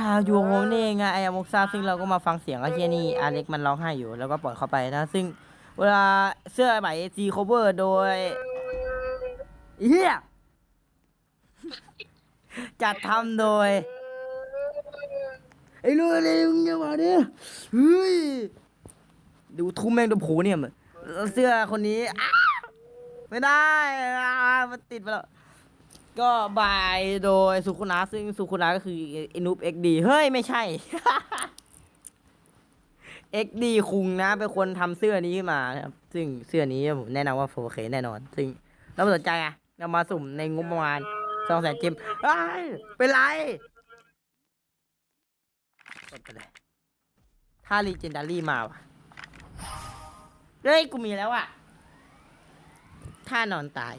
อ่าอยู่กับผมนี่เองไงไอ้อมุกซาซึ่งเราก็มาฟังเสียงไอ้เฮียนี่อาเล็กมันร้องไห้อยู่แล้วก็ปล่อยเข้าไปนะ ซึ่งเวลาเสื้อใหม่จีโคเวอร์โดยเฮียจัดทำโดยไอ้ลูกอะไรมึงอย่ามาดิเฮ้ยดูทุ่มแม่งดูผูเนี่ยมันเสื้อคนนี้ไม่ได้มันติดไปแล้ว ก็บายโดยสุคุนะซึ่งสุคุนะก็คือไอนุบเอ็กดีเฮ้ย ไม่ใช่ เอ็กดีคุงนะ เป็นคนทำเสื้อนี้ขึ้นมาครับ ซึ่งเสื้อนี้ผมแนะนำว่า 4K แน่นอน ซึ่งเราสนใจอะเรามาสุ่มในงบประมาณสองแสนจิมเอ้ยเป็นไรกดไปเลยถ้าลีเจนดารี่มาว่ะเฮ้ยกูมีแล้วอะท่านอนตาย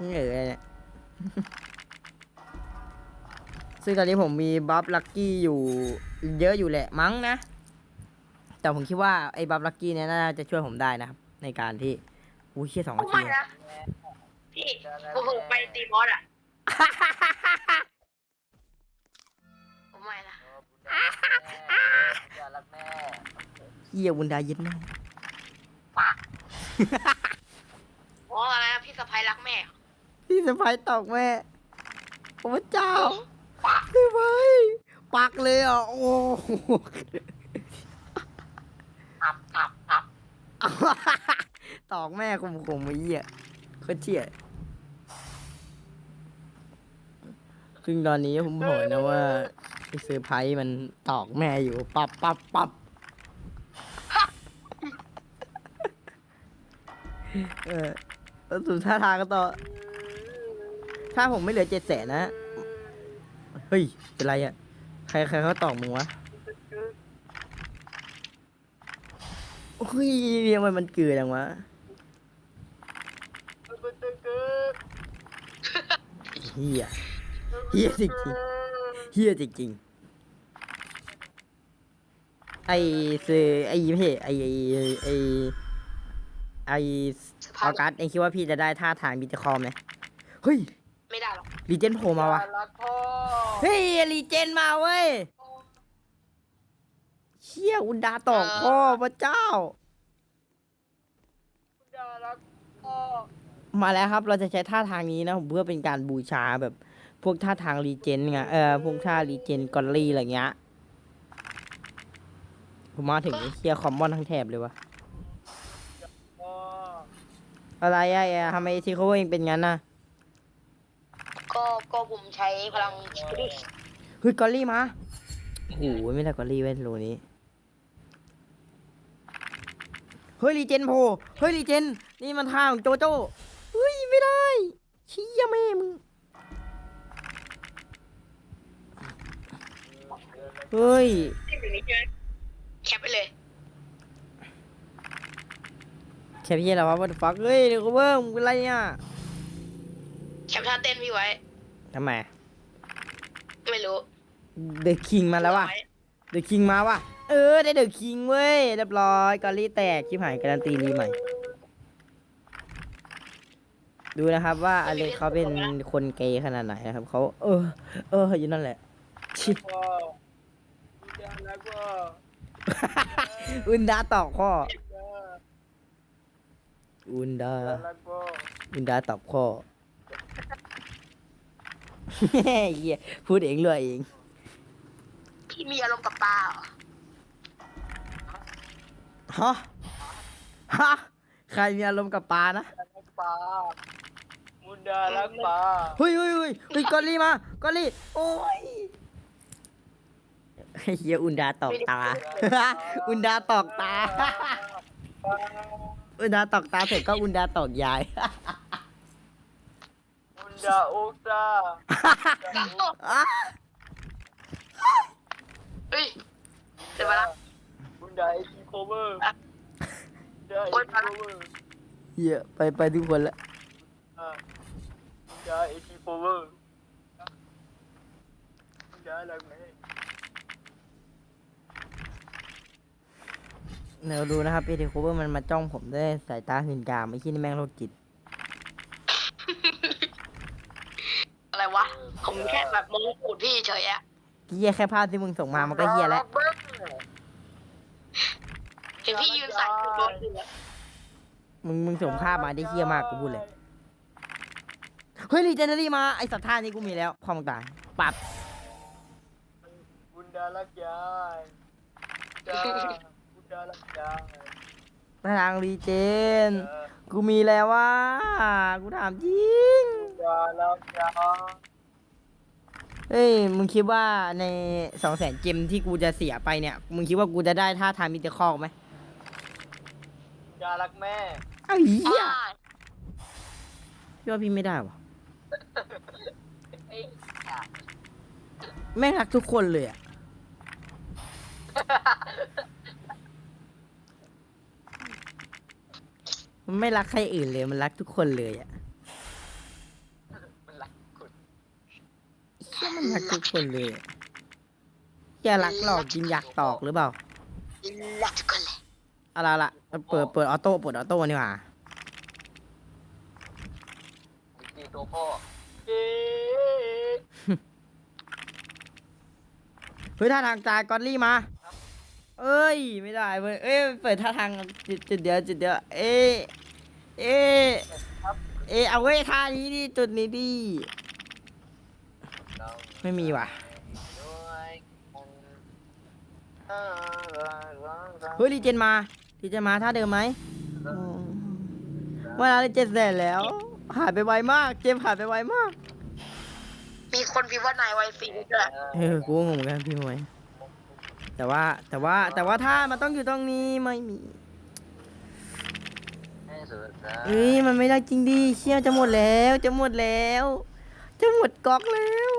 นี่เหลือเนี่ย ซึ่งตอนนี้ผมมีบัฟลักกี้อยู่เยอะอยู่แหละมั้งนะ แต่ผมคิดว่าไอ้บัฟลักกี้เนี่ยน่าจะช่วยผมได้นะครับ ในการที่ อุ้ยเชี่ยสองนาทีไม่นะพี่ผมเพิ่งไปตีมอสอะผมไม่นะอย่ารักแม่เฮียวุนดาเย็นแม่เพราะอะไรนะพี่สะพ้ายรักแม่ พี่สะพายตอกแม่โอ้พระเจ้าพี่ไปปักเลยอะโอ้โหตอกแม่คมคมๆไอ้เหี้ยโคตรเชี่ยซึ่งตอนนี้ผมบอกนะว่าไอ้เซอร์ไพรส์มันตอกแม่อยู่ปับปับปับเออแล้วสุดท่าทางก็ต่อ ถ้าผมไม่เหลือเจ็ดแสนนะ เฮ้ย เป็นไรอะ ใครใครเขาตอกมึงวะโอ้ยเรียงมันมันเกลือจังวะ เฮียเฮียจริงจริงๆเฮียจริงจริงๆไอซื้อไอเพจไอไอไอไอออกัสเองคิดว่าพี่จะได้ท่าทางบิตคอมไหมเฮ้ยไม่ได้ห รอกรีเจนโผล่มาวะรักพ่อเฮ้ยรีเจนมาเว้ยเชี่ยอุนดาตอกพ่อพระเจ้า อย่ารักพ่อมาแล้วครับ เราจะใช้ท่าทางนี้นะผมเพื่อเป็นการบูชาแบบ พวกท่าทางรีเจนไงเออพวกท่ารีเจนกอลลี่อะไรเงี้ยผมมาถึงเคลียร์คอมมอนทั้งแถบเลยวะพ่ออะไรอะแอร์ทำไมทีเขาเองเป็นงั้นน่ะ ก็ก็ผมใช้พลังสปิริตเฮ้ยกอลลี่มาโอ้โหไม่ได้กอลลี่เว้นโลนี้ เฮ้ยรีเจนโผล่เฮ้ยรีเจน นี่มันท่าของโจโจ้ เฮ้ยไม่ได้เชี้ยแม่มึง เฮ้ย แคปไปเลย แค่พี่อะไรวะ what the fuck เฮ้ยเดี๋ยวกูเบิ้มงเป็นไรเนี่ยแคปท่าเต้นพี่ไว้ ทำไม ไม่รู้เดอะคิงมาแล้วว่ะ เดอะคิงมาว่ะ เออ ได้เดอะคิงเว้ย เรียบร้อยกอลลี่แตกชิบหายการันตีรีใหม่ ดูนะครับว่าอเล็กเขาเป็นคนเกย์ขนาดไหนนะครับเขาเออ เอออยู่นั่นแหละชิพ่ออย่ารักพ่ออุนดาตอกข้ออุนดาอย่ารักพ่ออุนดาตอบข้อ เหี้ยพูดเองเลยเอง พี่มีอารมณ์กับปลาเหรอฮะ ฮะ ใครมีอารมณ์กับปลานะอย่ารักป้ามุนดารักป้าเฮ้ยเฮ้ยเฮ้ยเฮ้ยกอลลี่มากอลลี่โอ้ยเฮียอุนดาตอกตา อุนดาตอกตา อุนดาตอกตาเสร็จก็อุนดาตอกยาย มุนดาโอกตาอะเฮ้ยเดี๋ยวมาละมุนดาเอทีโคเวอร์มุนดาเอทีโคเวอร์เฮียไปไปทุกคนละอ่ามุนดาเอทีโคเวอร์มุนดารักแม่เดี๋ยวดูนะครับเอเดคูเบอร์มันมาจ้องผมด้วยสายตาหื่นกามไอ้ที่นี่แม่งโรคจิต อะไรวะ ผม แค่แบบมองกูดพี่เฉยอะเฮียแค่ภาพที่มึงส่งมามันก็เฮียแล้วเห็นพี่ยืนใส่คือโดนอยู่อะมึงมึงส่งภาพมาได้เฮียมากกูพูดเลยเฮ้ยรีเจนเนอรี่มาไอสัตว์ท่านี้กูมีแล้วพอมึงตายปับบุญดาลักยายจ้าบุญดาลักยายทางรีเจนจ้ากูมีแล้วว่า กูถามจริงบุญดาลักยาย เฮ้ย มึงคิดว่าในสองแสนเจมที่กูจะเสียไปเนี่ย มึงคิดว่ากูจะได้ท่าทางมิเตอร์คอกไหมยารักแม่ ไอ้เหี้ยอ่าพี่ว่าพี่ไม่ได้วะไอ้แม่งรักทุกคนเลยอะมันไม่รักใครอื่นเลย มันรักทุกคนเลยอะ มันรักคุณ เหี้ย มันรักทุกคนเลยอะอย่ารักหลอกกินอยากตอกหรือเปล่ารักทุกคนเลยเอาละละเปิดเปิดออโต้เปิดออโต้นี่หว่ามีตัวพ่อเอ๊ะเฮ้ยท่าทางตายกอดลี่มา เอ้ย ไม่ได้เว้ยเอ้ยเปิดท่าทางจุดจุดเดียวจุดเดียวเอ้ยเอ้ยเอ้ยเอาเว้ยท่านี้ดิจุดนี้ดิ ไม่มีว่ะเฮ้ยรีเจนมารีเจนมาท่าเดิมไหมอืมเวลารีเจนเสร็จแล้วหายไปไวมาก เจมส์หายไปไวมาก มีคนพิมพ์ว่านายไวซีด้วยเออกูก็งงเหมือนกันพี่มวยแต่ว่าแต่ว่าแต่ว่าถ้ามันต้องอยู่ตรงนี้ไม่มีเอ้ยมันไม่ได้จริงดิเชี่ยจะหมดแล้ว จะหมดแล้ว จะหมดก๊อกแล้ว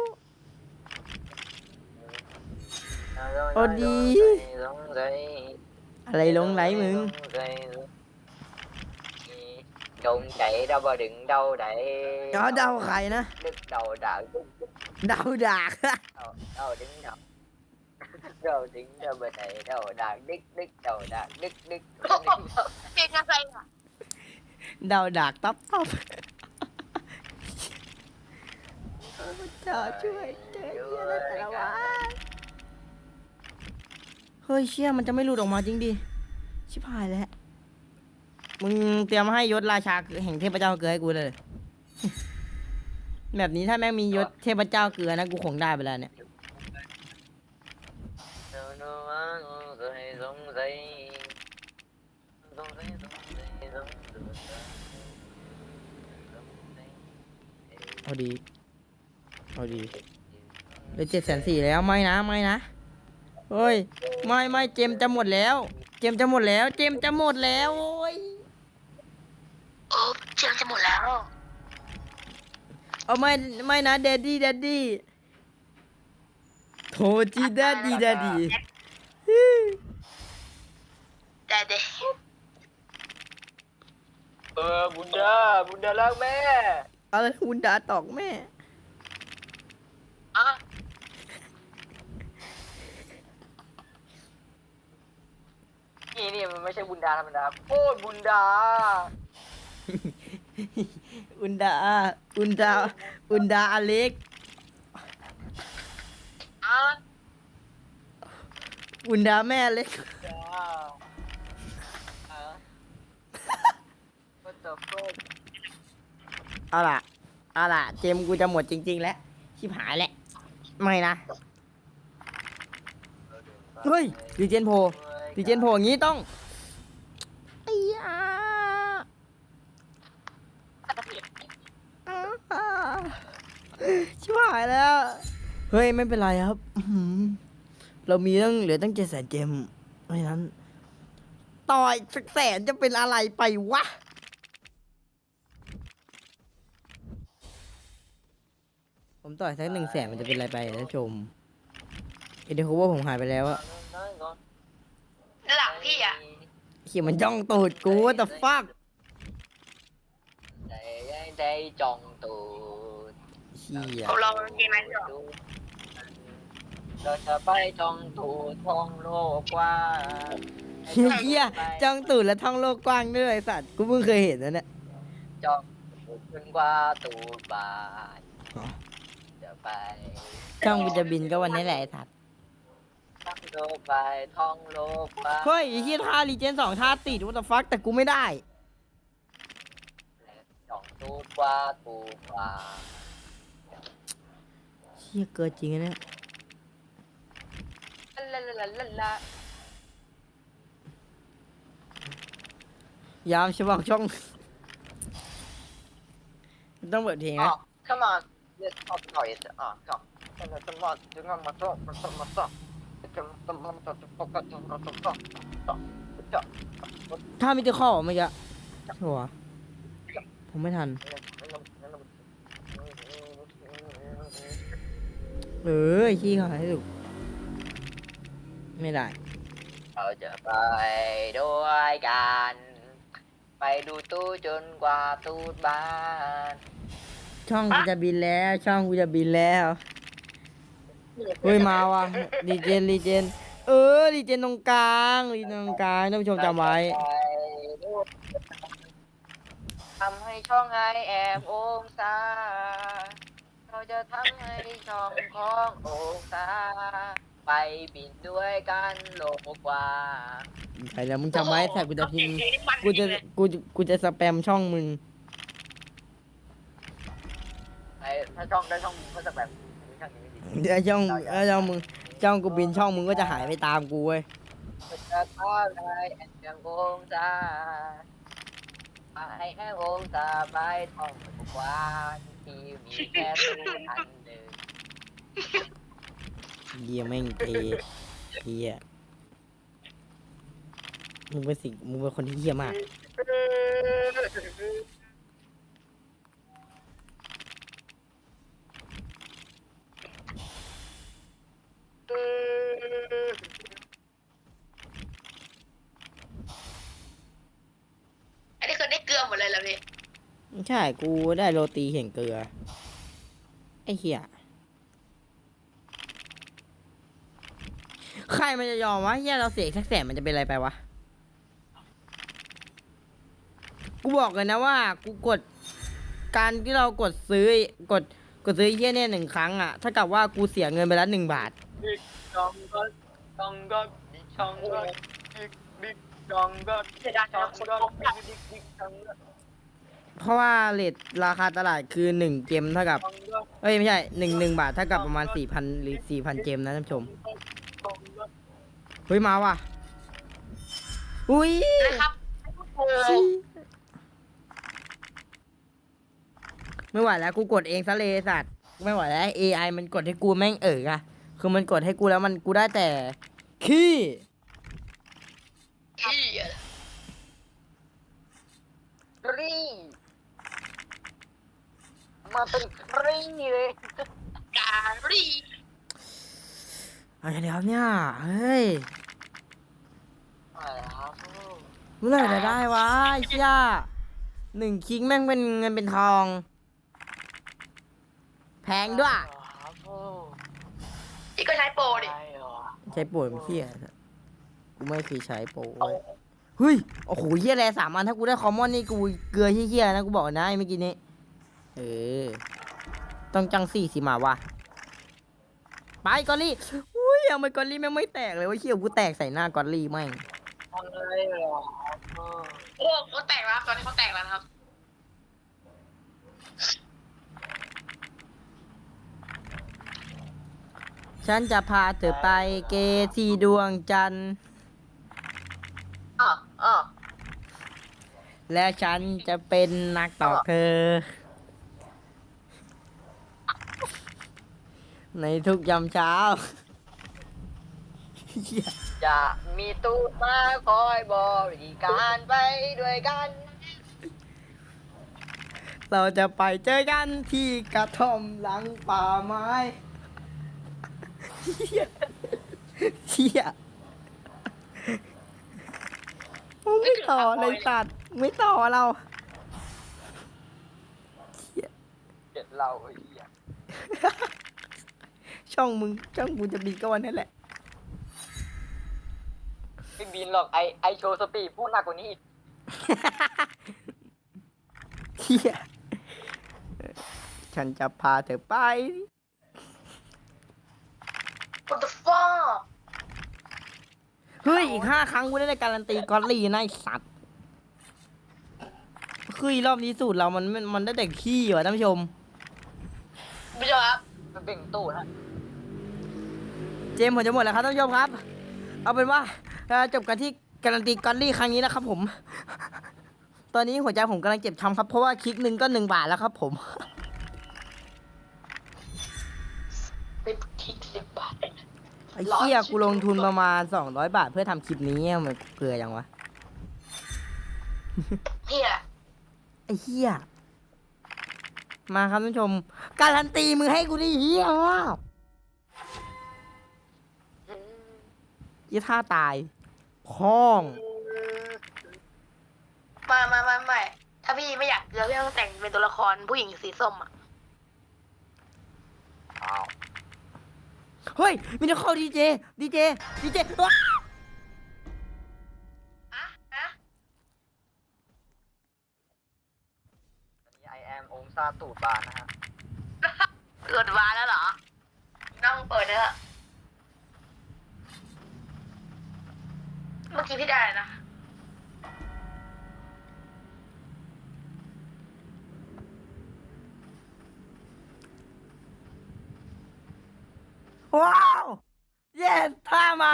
โอ้ดี อะไรลงไหลมึง Trùng chạy đâu mà đừng đâu để เดี๋ยวเดาใครนะ đứt đầu đạo đứt เดาดาก đầu đầu đứng đầu đầu đứng đâu bên này đầu đạo đứt đứt đầu đạo đứt đứt เพลงอะไรอะ เดาดากต๊อปต๊อปโอ้พระเจ้าช่วยเจอเหี้ยอะไรแต่ละวันเฮ้ยเชี่ยมันจะไม่หลุดออกมาจริงดิ ชิบหายแล้ว มึงเตรียมให้ยศราชาแห่งเทพเจ้าเกลือให้กูเลย แบบนี้ถ้าแม่งมียศเทพเจ้าเกลือนะกูคงได้ไปแล้วเนี่ย Đâu nó ăn rồi giống dây giống dây giống dây giống dây เอาดีเอาดีเหลยเจ็ดแสนสี่แล้วไม่นะไม่นะ เฮ้ย ไม่ไม่เจมส์จะหมดแล้ว เจมส์จะหมดแล้ว เจมส์จะหมดแล้วโอ้ยโอ้เจียงจะหมดแล้วเอาไม่ไม่นะเดดดี้เดดดี้โทจีเดดดี้เดดดี้แต่เด็กเออบุญดาบุญดารักแม่อะไรหุนดาตอกแม่อะ นี่นี่มันไม่ใช่บุญดาธรรมดาโคตรบุญดา อุนดา อุนดา อุนดาอเล็กอะอุนดาแม่เล็ก ดาอะ What the fuck เอาล่ะ เอาล่ะ เจมส์กูจะหมดจริง ๆ แล้ว ชิบหายแล้วไม่นะ เฮ้ยดีเจนโพ ดีเจนโพอย่างนี้ต้องไอ้ยาอ่าชิบหายแล้ว เฮ้ย ไม่เป็นไรครับอื้อหือเรามีตั้งเหลือตั้งเจ็ดแสนเจมส์เพราะฉะนั้น ต่อยสักแสนจะเป็นอะไรไปวะ ผมต่อยสักหนึ่งแสนมันจะเป็นอะไรไปท่านผู้ชมเอเดโคเวอร์ผมหายไปแล้วอะ nói ngon หลังพี่อะเขียมันจ้องตูดกูแต่ฟัก đây đây đây tròn tù เฮียผมลองเกมไหนก่อน rồi sẽ bay tròn tù thong lô qua เฮียจ้องตูดแล้วท่องโลกกว้างด้วยไอ้สัตว์กูเพิ่งเคยเห็นนะเนี่ย tròn tù ขึ้น qua tù bà Hả? จะไปไปช่องกูจะบินก็วันนี้แหละไอ้สัตว์ ท่องโลกไปท่องโลกไปเฮ้ยไอ้เฮียท่ารีเจนสองท่าติดวัตฟักแต่กูไม่ได้จ่องตูกว่าตูกว่าเชี่ยเกิดจริงอะเนี่ยลาลาลาลาลายามฉบับช่อง ต้องเปิดเพลงอ๋นะอ come on let's talk about it อ๋อ come come on come on come on มาต่อมาต่อมาต่อจะมาต่อมาต่อจะต่อจะต่อจะต่อต่อจะถ้ามิเตอร์ข้อเมื่อกี้ชัวร์ผมไม่ทัน เออขี้เขาให้ถูกไม่ได้ เราจะไปด้วยกัน ไปดูตู้จนกว่าตูดบ้าน ช่องกูจะบินแล้ว ช่องกูจะบินแล้ว เฮ้ยมาว่ะรีเจนรีเจน เออรีเจนตรงกลางรีเจนตรงกลางท่านผู้ชมจำไว้ทำให้ช่องไอแอบองศาเราจะทำให้ช่องขององศาไปบินด้วยกันโลกกว่าใช่แล้วมึงจำไว้แต่กูจะพิมพ์กูจะกูจะกูจะสแปมช่องมึงไอถ้าช่องได้ช่องก็จะแบบช่องนี้ไม่ดี เดี๋ยวช่องเออช่องมึงช่องกูบินช่องมึงก็จะหายไปตามกูเว้ยจะทำให้แอบองศาไปให้องศาไปท่องทุกว่าที่มีแค่ตู้อันหนึ่งเฮียแม่งเทเฮียมึงเป็นสิ่งมึงเป็นคนที่เฮียมาก อันนี้คือได้เกลือหมดเลยเหรอพี่ ใช่กูได้โรตีเห็นเกลือ ไอ้เหี้ยใครมันจะยอมวะเหี้ยเราเสียสักแสนมันจะเป็นอะไรไปวะ กูบอกเลยนะว่า กูกด การที่เรากดซื้อกดกดซื้อเหี้ยเนี่ยหนึ่งครั้งอะถ้ากับว่ากูเสียเงินไปแล้วหนึ่งบาทบิ๊กช่องก็ชองก็ชองก็บิ๊กบิ๊กช่องก็เสียดายช่องคนก็บิ๊กบิ๊กบิ๊กช่องก็ เพราะว่าเลทราคาตลาดคือหนึ่งเกมเท่ากับช่องก็เอ้ยไม่ใช่หนึ่งหนึ่งบาทเท่ากับประมาณสี่พันหรือสี่พันเกมนะท่านผู้ชมช่องก็เฮ้ยมาว่ะอุ้ยนะครับโอ้ชี้ไม่ไหวแล้วกูกดเองซะเลยสัตว์ไม่ไหวแล้ว AI มันกดให้กูแม่งเอ๋ออะคือมันกดให้กูแล้วมันกูได้แต่ขี้ที่รี มาเป็นรีเลยการีอะไรเดี๋ยวเนี่ย เฮ้ยอะไรครับเมื่อไหร่จะได้วะไอ้เชี่ยหนึ่งคิงแม่งเป็นเงินเป็นทอง แพงด้วยพี่ก็ใช้โปรดิใช้โปรยมันเที่ยกูไม่เคยใช้โปรเว้ยเฮ้ย โอ้โหเฮียแรสามอันถ้ากูได้คอมมอนนี่กูเกลือเฮี้ยๆนะกูบอกนะไอ้เมื่อกี้นี้ เออ ต้องจังสี่สิมาว่ะไปกอลลี่อุ้ยยังไม่กอลลี่แม่งไม่แตกเลยว่าเฮียกูแตกใส่หน้ากอลลี่แม่งอะไรเหรอโอ้เขาแตกแล้วครับตอนนี้เขาแตกแล้วนะครับ ฉันจะพาเธอไปเกที่ดวงจันทร์อะอะและฉันจะเป็นนักต่อเธอ ในทุกยามเช้าเหี้ยจะมีตูดมาคอยบริการไปด้วยกัน เราจะไปเจอกันที่กระท่อมหลังป่าไม้เหี้ยเชี่ยมึงไม่ต่อเลยสัตว์ไม่ต่อเราเชี่ยเจ็ดเราไอ้เหี้ย ช่องมึงช่องกูจะมีก็วันนั้นแหละ ไม่บินหรอกไอไอโชว์สปีดพูดหนักกว่านี้อีกเฮียฉันจะพาเธอไป What the fuck เฮ้ย อีกห้าครั้งกูได้ในการันตีกอลลี่นายสัตว์คือรอบนี้สูตรเรามันมันได้เด็กขี้ว่ะท่านผู้ชม ไม่ใช่ครับมันเบ่งตู้นะ เจมส์ผมจะหมดแล้วครับท่านผู้ชมครับ เอาเป็นว่าเราจบกันที่การันตีกอตลี่ครั้งนี้นะครับผม ตอนนี้หัวใจผมกำลังเจ็บช้ำครับเพราะว่าคลิกหนึ่งก็หนึ่งบาทแล้วครับผมเป็นคิกสิบบาทไอ้เหี้ยกูลงทุนประมาณสองร้อยบาทเพื่อทำคลิปนี้มันเกลือยังวะเฮียไอ้เหี้ยมาครับท่านผู้ชม การันตีมือให้กูดิเหี้ยมาก ยี่ท่าตายพ้อง มามามาไม่ถ้าพี่ไม่อยากเกลือพี่ต้องแต่งเป็นตัวละครผู้หญิงสีส้มอะอ้าวเฮ้ย มีนักเข้าดีเจ ดีเจ ดีเจว้าอะอะอันนี้ I am องศาตูดบานนะฮะ เกิดวาแล้วเหรอ น้องเปิดเนื้อะ มื่อกี้พี่ได้อะไรนะ ว้าว เย้ท่าไหม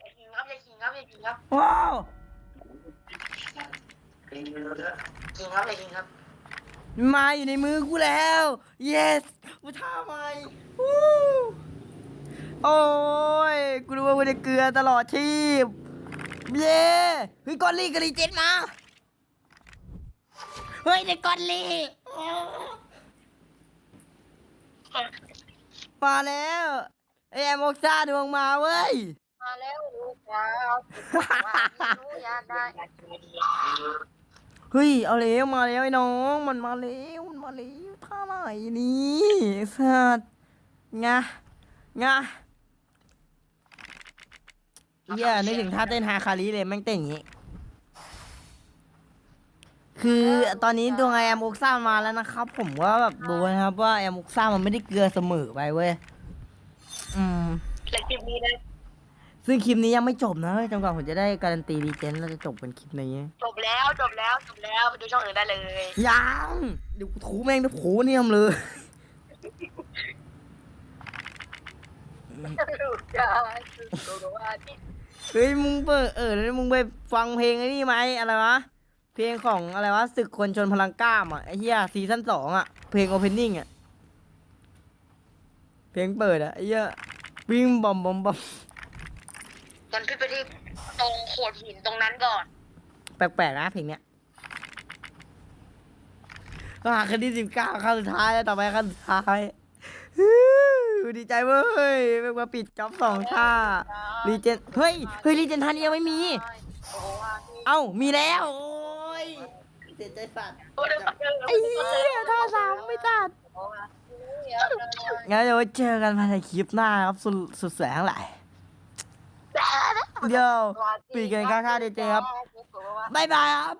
อย่าขิงครับอย่าขิงครับอย่าขิงครับว้าว ขิงครับอย่าขิงครับ มาอยู่ในมือกูแล้ว yes กูท่าใหม่วู้ โอ้ยกูรู้ว่ากูจะเกลือตลอดชีพเย้เฮ้ยกอลลี่กับรีเจนมา เฮ้ยเด็กกอลลี่ มาแล้วไอแอมโอกซ่าดวงมาเว้ย มาแล้วลูกสาวหนูอยากได้เฮ้ยเอาแล้วมาแล้วไอ้น้องมันมาแล้วมันมาแล้วท่าไหนนี่สัตว์งะงะ เหี้ยนึกถึงท่าเต้นฮาคาริเลยแม่งเต้นอย่างงี้ คือตอนนี้ดวงไอแอมอุกซ่ามาแล้วนะครับ ผมว่าแบบดูนะครับว่าแอมอุกซ่ามันไม่ได้เกลือเสมอไปเว้ย อืม และคลิปนี้นะซึ่งคลิปนี้ยังไม่จบนะเว้ยจนกว่าผมจะได้การันตีรีเจนเราจะจบเป็นคลิปนี้ จบแล้วจบแล้วจบแล้วไปดูช่องอื่นได้เลย ยังเดี๋ยวกูถูแม่งนะโผเนี่ยมเลยลูกชายสุดว่าที่ เฮ้ยมึงเปิดเออแล้วมึงไปฟังเพลงไอ้นี่ไหมอะไรวะเพลงของอะไรวะศึกคนชนพลังกล้ามอะไอ้เหี้ยซีซั่นสองอะเพลงโอเพนนิ่งอะเพลงเปิดอะไอ้เหี้ยวิ่งบอมบอมบอมงั้นพี่ไปที่ตรงโขดหินตรงนั้นก่อน แปลกๆนะเพลงเนี้ยก็หาคันที่สิบเก้าขั้นสุดท้ายแล้วต่อไปขั้นสุดท้ายฮู้ ดีใจเว้ยแม่งมาปิดจ็อบสองท่ารีเจนเฮ้ยเฮ้ยรีเจนท่านี้ยังไม่มี เอ้ามีแล้วโอ้ยเสียใจสัตว์โอ้เดี๋ยวเดี๋ยวไอ้เหี้ยท่าสามไม่ตัดงั้นเดี๋ยวไว้เจอกันภายในคลิปหน้าครับสุดสุดแสงหลายเดี๋ยวปีกันข้างๆดีเจครับบ๊ายบายครับ